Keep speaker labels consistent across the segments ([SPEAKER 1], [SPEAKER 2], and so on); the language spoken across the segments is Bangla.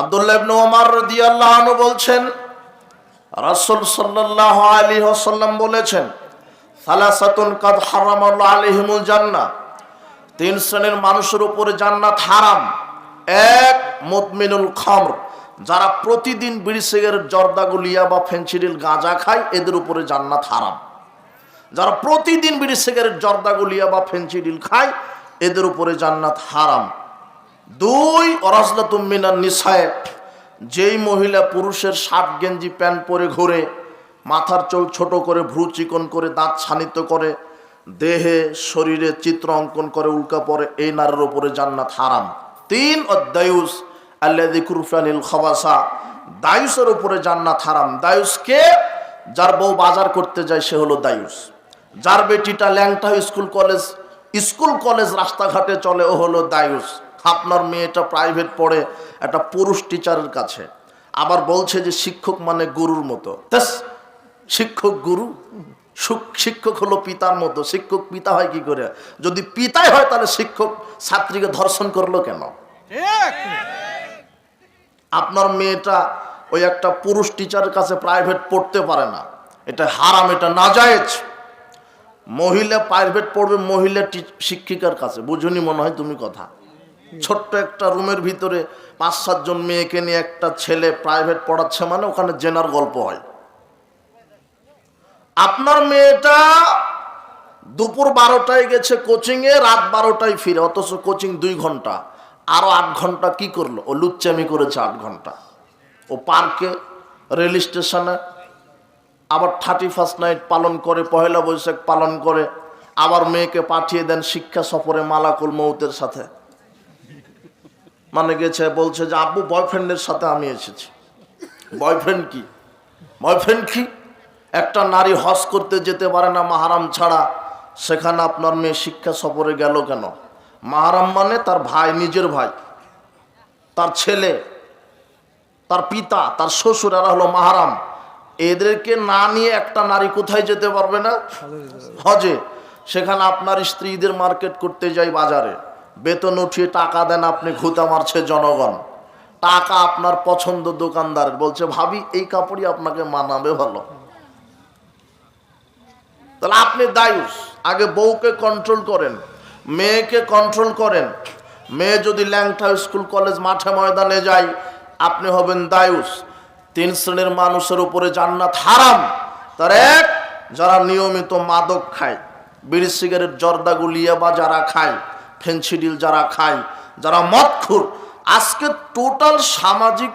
[SPEAKER 1] আব্দুল্লাহ ইবনে ওমর রাদিয়াল্লাহু আনহু বলছেন, রাসূল সাল্লাল্লাহু আলাইহি ওয়াসাল্লাম বলেছেন, সালাসাতুন কাদ হারামাল্লাহু আলাইহিমুল জান্নাহ। তিন শ্রেণির মানুষের উপরে জান্নাত হারাম। এক মুদমিনুল খামর। যারা প্রতিদিন বিড়ি, সিগারেট জর্দা গুলিয়া বা ফেন্সিডিল গাঁজা খায়, এদের উপরে জান্নাত হারাম। যারা প্রতিদিন বিড়ি, সিগারেট জর্দা গুলিয়া বা ফেন্সিডিল খায়, এদের উপরে জান্নাত হারাম। দুই অরাজলাতুমিনার নিশায় যেই মহিলা পুরুষের শার্ট গেঞ্জি প্যান্ট পরে ঘুরে, মাথার চুল ছোট করে ভ্রু চিকন করে দাঁত ছানিত করে, দেহে শরীরে চিত্র অঙ্কন করে উল্কা পরে এই নারের ওপরে জান্নাত হারাম। তিন অদ্দায়ুস আল্লাদি কুরফানিল খবাসা, দায়ুসের উপরে জান্নাত হারাম। দায়ুসকে যার বউ বাজার করতে যায় সে হলো দায়ুস। যার বেটিটা ল্যাংটা স্কুল কলেজ স্কুল কলেজ রাস্তাঘাটে চলে ও হলো দায়ুস। আপনার মেয়েটা প্রাইভেট পড়ে একটা পুরুষ টিচারের কাছে। আবার বলছে যে শিক্ষক মানে গুরুর মতো। শিক্ষক গুরু? শিক্ষক হলো পিতার মতো। শিক্ষক পিতা হয় কি করে? যদি পিতাই হয় তাহলে শিক্ষক ছাত্রীকে ধর্ষণ করল কেন? আপনার মেয়েটা ওই একটা পুরুষ টিচারের কাছে প্রাইভেট পড়তে পারে না। এটা হারাম, এটা নাজায়েজ। মহিলা প্রাইভেট পড়বে মহিলা শিক্ষিকার কাছে। বুঝুনি মনে হয় তুমি কথা। ছোট্ট একটা রুমের ভিতরে পাঁচ সাতজন মেয়েকে নিয়ে একটা ছেলে প্রাইভেট পড়াচ্ছে মানে ওখানে জেনার গল্প হয়। আপনার মেয়েটা দুপুর বারোটায় গেছে কোচিংয়ে রাত বারোটায় ফিরে, অথচ কোচিং দুই ঘণ্টা। আরও আট ঘণ্টা কি করল? ও লুচ্চামি করেছে আট ঘণ্টা। ও পার্কে রেল স্টেশনে আবার থার্টি ফার্স্ট নাইট পালন করে, পহেলা বৈশাখ পালন করে, আবার মেয়েকে পাঠিয়ে দেন শিক্ষা সফরে মালাকুল মৌতের সাথে। মানে গেছে বলছে যে আব্বু বয়ফ্রেন্ডের সাথে আমি এসেছি। বয়ফ্রেন্ড কি? বয়ফ্রেন্ড কি? একটা নারী হজ করতে যেতে পারে না মাহারাম ছাড়া। সেখানে আপনার মেয়ে শিক্ষা সফরে গেল কেন? মাহারাম মানে তার ভাই নিজের ভাই। তার ছেলে তার পিতা তার শ্বশুর এরা হলো মাহারাম। এদেরকে না নিয়ে একটা নারী কোথায় যেতে পারবে না? হজে। সেখানে আপনার স্ত্রীদের মার্কেট করতে যাই বাজারে। বেতন উঠিয়ে টাকা দেন আপনি ঘুতা মারছে জনগণ। টাকা আপনার পছন্দ দোকানদারের। বলছে, ভাবি, এই কাপড়ই আপনাকে মানাবে ভালো। তাহলে আপনি দায়ুস। আগে বউকে কন্ট্রোল করেন, মেয়েকে কন্ট্রোল করেন। মেয়ে যদি ল্যাংটা স্কুল কলেজ মাঠে ময়দানে যায়, আপনি হবেন দায়ুস। তিন শ্রেণির মানুষের উপরে জান্নাত হারাম। তার এক, যারা নিয়মিত মাদক খায়, বিড়ি, সিগারেট, জর্দা গুলিয়া বা যারা খায় ফেন্সিডিল যারা খায় যারা মদখুর আজকে টোটাল সামাজিক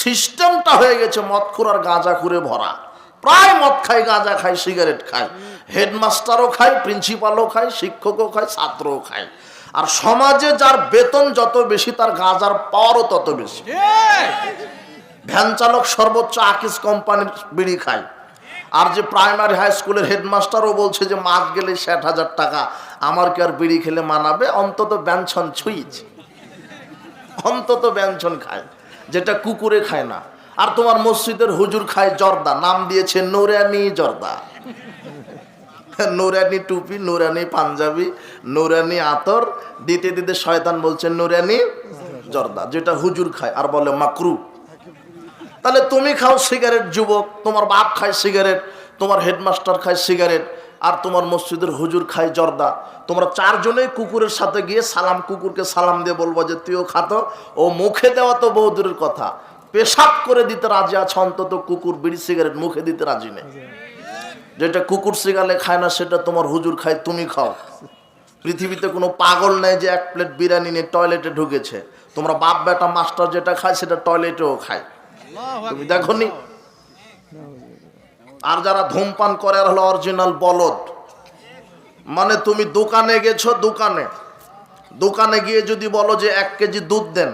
[SPEAKER 1] সিস্টেমটা হয়ে গেছে মদখুর আর গাঁজাখুরে ভরা। প্রায় মদ খায় গাঁজা খায় সিগারেট খায়। হেডমাস্টারও খায় প্রিন্সিপালও খায় শিক্ষকও খায় ছাত্রও খায়। আর সমাজে যার বেতন যত বেশি তার গাঁজার পাওয়ারও তত বেশি। ভ্যান চালক সর্বোচ্চ আকিস কোম্পানির বিড়ি খায়। আর যে প্রাইমারি হাই স্কুলের হেডমাস্টারও বলছে যে মাস গেলে ষাট হাজার টাকা, আমার কি আর বিড়ি খেলে মানাবে? অন্তত ব্যঞ্ছন ছুঁইছে। অন্তত ব্যঞ্জন খায়। যেটা কুকুরে খায় না। আর তোমার মসজিদের হুজুর খায় জর্দা। নাম দিয়েছে নুরানি জর্দা। নুরানি টুপি, নুরানি পাঞ্জাবি, নুরানি আতর। দিতে দিতে শয়তান বলছে নুরানি জর্দা। যেটা হুজুর খায় আর বলে মাকরু। তাহলে তুমি খাও সিগারেট, যুবক। তোমার বাপ খায় সিগারেট, তোমার হেডমাস্টার খায় সিগারেট, আর তোমার মসজিদের হুজুর খায় জর্দা। তোমরা চারজনেই কুকুরের সাথে গিয়ে সালাম, কুকুরকে সালাম দিয়ে বলব যে, তুইও খাতো ও মুখে দেওয়া তো বহু দূরের কথা। পেশাব করে দিতে রাজি আছে, অন্তত কুকুর বিড়ি সিগারেট মুখে দিতে রাজি নেই। যেটা কুকুর সিগালে খায় না, সেটা তোমার হুজুর খায়, তুমি খাও। পৃথিবীতে কোনো পাগল নেই যে এক প্লেট বিরিয়ানি নিয়ে টয়লেটে ঢুকেছে। তোমরা বাপ বেটা মাস্টার যেটা খায়, সেটা টয়লেটেও খায়। তুমি দেখো নি আর যারা ধূমপান করে, আর হলো অরিজিনাল বলদ। মানে তুমি দোকানে গেছো, দোকানে। দোকানে গিয়ে যদি বলো যে এক কেজি দুধ দেন,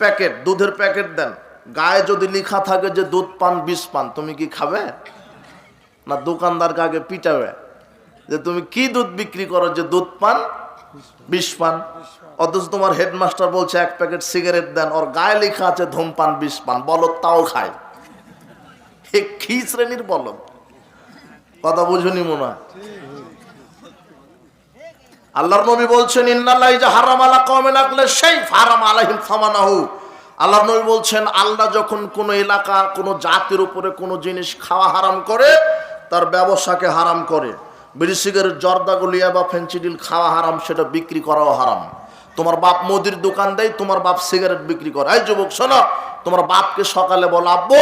[SPEAKER 1] প্যাকেট, দুধের প্যাকেট দেন, গায়ে যদি লেখা থাকে যে দুধ পান, বিষ পান, তুমি কি খাবে? না দোকানদারকে আগে পিটাবে? যে তুমি কি দুধ বিক্রি করো যে দুধ পান বিষ অথচ তোমার হেডমাস্টার বলছে, এক প্যাকেট সিগারেট দেন, ওর গায়ে লেখা আছে ধূমপান তাও খায়। কি শ্রেণির কথা বুঝুনি মনে। আল্লাহর নবী বলছেন, ইন্নাল্লাহ যে হারাম আলা কওমিন আকলে সেই হারাম আলাইহিম সামানাহু। আল্লাহ নবী বলছেন, আল্লাহ যখন কোনো এলাকা, কোনো জাতির উপরে কোনো জিনিস খাওয়া হারাম করে, তার ব্যবসাকে হারাম করে। বিড়ি সিগারেট, জর্দা গুলিয়া বা ফেন্সিডিল খাওয়া হারাম, সেটা বিক্রি করাও হারাম। তোমার বাপ মুদির দোকান দেয়, তোমার বাপ সিগারেট বিক্রি করে। এই যুবক, শোনো, তোমার বাপকে সকালে বলো, আব্বু,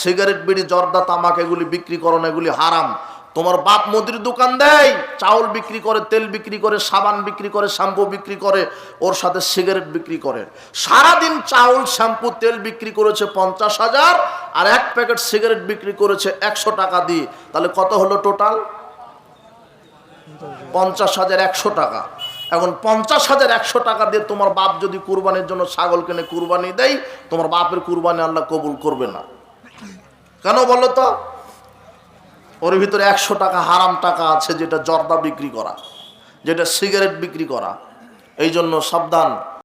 [SPEAKER 1] সিগারেট, বিড়ি, জর্দা, তামাক, এগুলি বিক্রি করো না, এগুলি হারাম। তোমার বাপ মুদির দোকান দেয়, চাউল বিক্রি করে, তেল বিক্রি করে, সাবান বিক্রি করে, শ্যাম্পু বিক্রি করে, ওর সাথে সিগারেট বিক্রি করে। সারাদিন চাউল, শ্যাম্পু, তেল বিক্রি করেছে পঞ্চাশ হাজার, আর এক প্যাকেট সিগারেট বিক্রি করেছে একশো টাকা দিয়ে। তাহলে কত হলো টোটাল? পঞ্চাশ হাজার একশো টাকা। এখন পঞ্চাশ হাজার একশো টাকা দিয়ে তোমার বাপ যদি কুরবানির জন্য ছাগল কিনে কুরবানি দেয়, তোমার বাপের কুরবানি আল্লাহ কবুল করবে না। কেন বলো তো? ওর ভিতরে একশো টাকা হারাম টাকা আছে যেটা জর্দা বিক্রি করা, যেটা সিগারেট বিক্রি করা। এই জন্য সাবধান।